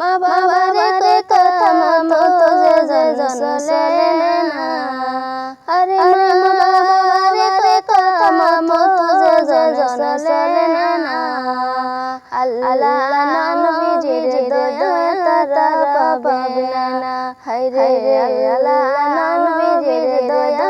মা বাবার কথা মতো যে জন চলে না। আরে মা বাবার কথা মতো যে জন চলে রে, আল্লাহ নবীজির দয়া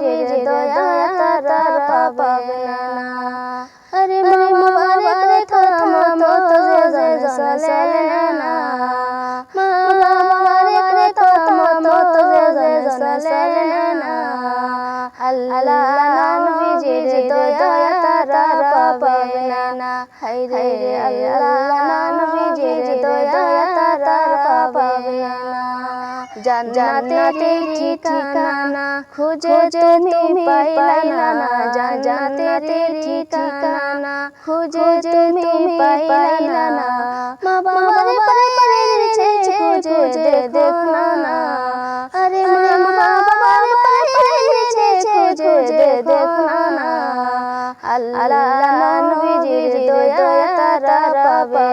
নবীজির দয়া তারা পাবে না। আরে মা বাবার কথা মতো যে চলে না। মা বাবার কথা মতো যে চলে না। আল্লাহ নবীজির দয়া তারা পাবে না। হায় রে আল্লাহ জান্নাতে ঠিকানা খুঁজে তুমি পাইলা না জান্নাতে ঠিকানা খুঁজে তুমি পাইলা না। মা বাবার ছেছে খুঁজে দেখো না। আরে মা বাবার ছেছে খুঁজে দেখো না। আল্লাহ নবীজির দয়া তারা পাবে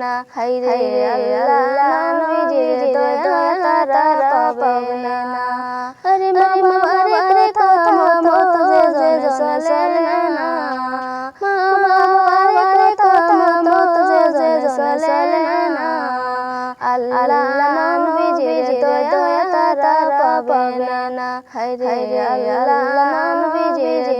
না। হায় রে আল্লাহ আল্লাহ নবীজির